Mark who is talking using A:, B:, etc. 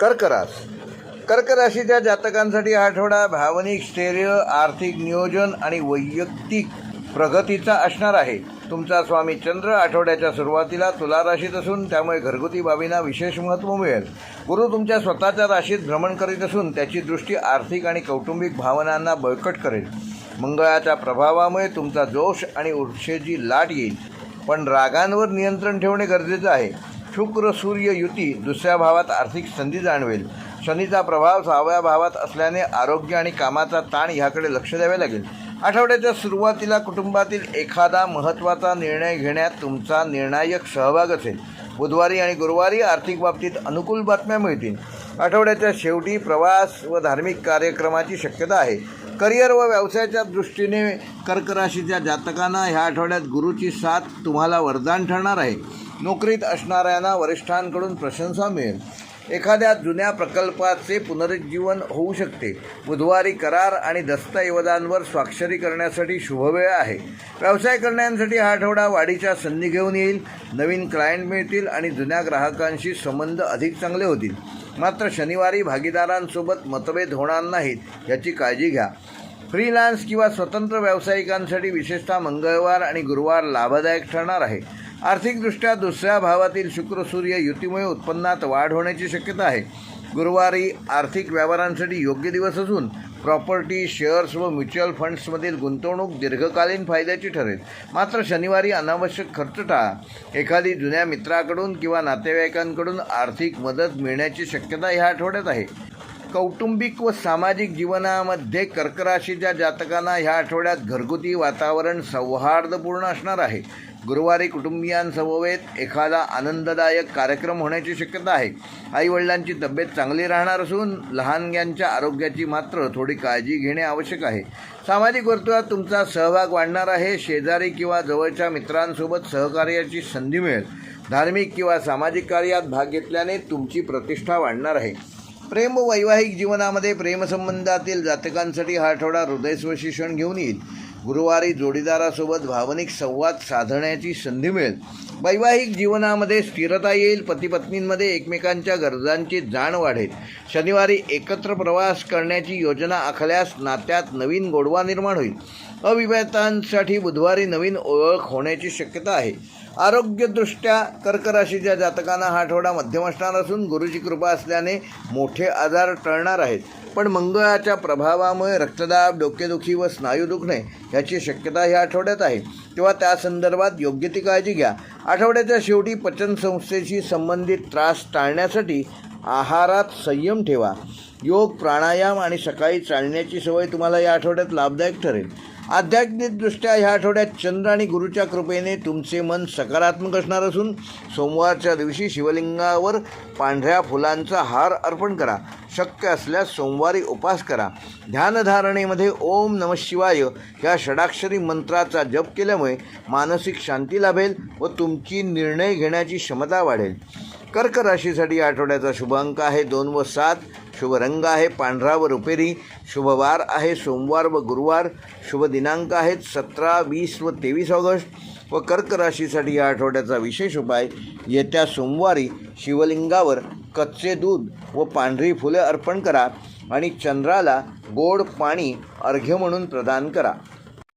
A: कर्क कर्कराशीच्या कर्क राशीच्या जातकांसाठी हा आठवडा भावनिक स्थैर्य आर्थिक नियोजन आणि वैयक्तिक प्रगतीचा असणार आहे. तुमचा स्वामी चंद्र आठवड्याच्या सुरुवातीला तुला राशीत असून त्यामुळे घरगुती बाबींना विशेष महत्त्व मिळेल. गुरु तुमच्या स्वतःच्या राशीत भ्रमण करीत असून त्याची दृष्टी आर्थिक आणि कौटुंबिक भावनांना बळकट करेल. मंगळाच्या प्रभावामुळे तुमचा जोश आणि उर्षेची लाट येईल. पण रागांवर नियंत्रण ठेवणे गरजेचं आहे. शुक्र सूर्य युती दुसऱ्या भावात आर्थिक संधी जाणवेल. शनीचा प्रभाव सहाव्या भावात असल्याने आरोग्य आणि कामाचा ताण ह्याकडे लक्ष द्यावे लागेल. आठवड्याच्या सुरुवातीला कुटुंबातील एखादा महत्त्वाचा निर्णय घेण्यात तुमचा निर्णायक सहभाग असेल. बुधवारी आणि गुरुवारी आर्थिक बाबतीत अनुकूल बातम्या मिळतील. आठवड्याच्या शेवटी प्रवास व धार्मिक कार्यक्रमाची शक्यता आहे. करिअर व व्यवसायाच्या दृष्टीने कर्कराशीच्या जातकांना ह्या आठवड्यात गुरुची साथ तुम्हाला वरदान ठरणार आहे. नोकरीत असणाऱ्यांना वरिष्ठांकडून प्रशंसा मिळेल. एखाद्या जुन्या प्रकल्पाचे पुनरुज्जीवन होऊ शकते. बुधवारी करार आणि दस्तऐवजांवर स्वाक्षरी करण्यासाठी शुभवेळ आहे. व्यवसाय करण्यासाठी हा आठवडा वाढीच्या संधी घेऊन येईल. नवीन क्लायंट मिळतील आणि जुन्या ग्राहकांशी संबंध अधिक चांगले होतील. मात्र शनिवारी भागीदारांसोबत मतभेद होणार नाहीत याची काळजी घ्या. फ्रीलान्स किंवा स्वतंत्र व्यावसायिकांसाठी विशेषतः मंगळवार आणि गुरुवार लाभदायक ठरणार आहे. आर्थिकदृष्ट्या दुसऱ्या भावातील शुक्र सूर्य युतीमुळे उत्पन्नात वाढ होण्याची शक्यता आहे. गुरुवारी आर्थिक व्यवहारांसाठी योग्य दिवस असून प्रॉपर्टी शेअर्स व म्युच्युअल फंड्समधील गुंतवणूक दीर्घकालीन फायद्याची ठरेल. मात्र शनिवारी अनावश्यक खर्च टाळा एखादी जुन्या मित्राकडून किंवा नातेवाईकांकडून आर्थिक मदत मिळण्याची शक्यता ह्या आठवड्यात आहे. कौटुंबिक व सामाजिक जीवनामध्ये कर्कराशीच्या जातकांना ह्या आठवड्यात घरगुती वातावरण सौहार्दपूर्ण असणार आहे. गुरुवारी कुटुंबियांसमवेत एखादा आनंददायक कार्यक्रम होण्याची शक्यता आहे. आईवडिलांची तब्येत चांगली राहणार असून लहानग्यांच्या आरोग्याची मात्र थोडी काळजी घेणे आवश्यक आहे. सामाजिक वर्तुळात तुमचा सहभाग वाढणार आहे. शेजारी किंवा जवळच्या मित्रांसोबत सहकार्याची संधी मिळेल. धार्मिक किंवा सामाजिक कार्यात भाग घेतल्याने तुमची प्रतिष्ठा वाढणार आहे. प्रेम व वैवाहिक जीवनामध्ये प्रेमसंबंधातील जातकांसाठी हा आठवडा हृदयस्पर्शी क्षण घेऊन येईल. गुरुवारी जोडीदारासोबत भावनिक संवाद साधण्याची संधी मिळेल. वैवाहिक जीवनामध्ये स्थिरता येईल पतीपत्नींमध्ये एकमेकांच्या गरजांची जाण वाढेल. शनिवारी एकत्र प्रवास करण्याची योजना आखल्यास नात्यात नवीन गोडवा निर्माण होईल. अविवाहितांसाठी बुधवारी नवीन ओळख होण्याची शक्यता आहे. आरोग्यदृष्ट्या कर्कराशीच्या जातकांना हा आठवडा मध्यम असणार असून गुरुची कृपा असल्याने मोठे आजार टळणार आहेत. पण मंगळाच्या प्रभावामुळे रक्तदाब डोकेदुखी व स्नायू दुखणे याची शक्यता ह्या आठवड्यात आहे. तेव्हा त्या संदर्भात योग्य ती काळजी घ्या. आठवड्याच्या शेवटी पचनसंस्थेशी संबंधित त्रास टाळण्यासाठी आहारात संयम ठेवा. योग प्राणायाम आणि सकाळी चालण्याची सवय तुम्हाला या आठवड्यात लाभदायक ठरेल. आध्यात्मिकदृष्ट्या ह्या आठवड्यात चंद्र आणि गुरुच्या कृपेने तुमचे मन सकारात्मक असणार असून सोमवारच्या दिवशी शिवलिंगावर पांढऱ्या फुलांचा हार अर्पण करा. शक्य असल्यास सोमवारी उपास करा. ध्यानधारणेमध्ये ओम नम शिवाय या षडाक्षरी मंत्राचा जप केल्यामुळे मानसिक शांती लाभेल व तुमची निर्णय घेण्याची क्षमता वाढेल. कर्क राशीसाठी या आठवड्याचा शुभ अंक आहे. दोन व सात शुभ रंग आहे. पांढरा व रुपेरी शुभ वार आहे. सोमवार व गुरुवार शुभ दिनांक आहेत. सतरा वीस व तेवीस ऑगस्ट. व कर्क राशीसाठी या आठवड्याचा विशेष उपाय येत्या सोमवारी शिवलिंगावर कच्चे दूध व पांढरी फुले अर्पण करा आणि चंद्राला गोड पाणी अर्घ्य म्हणून प्रदान करा.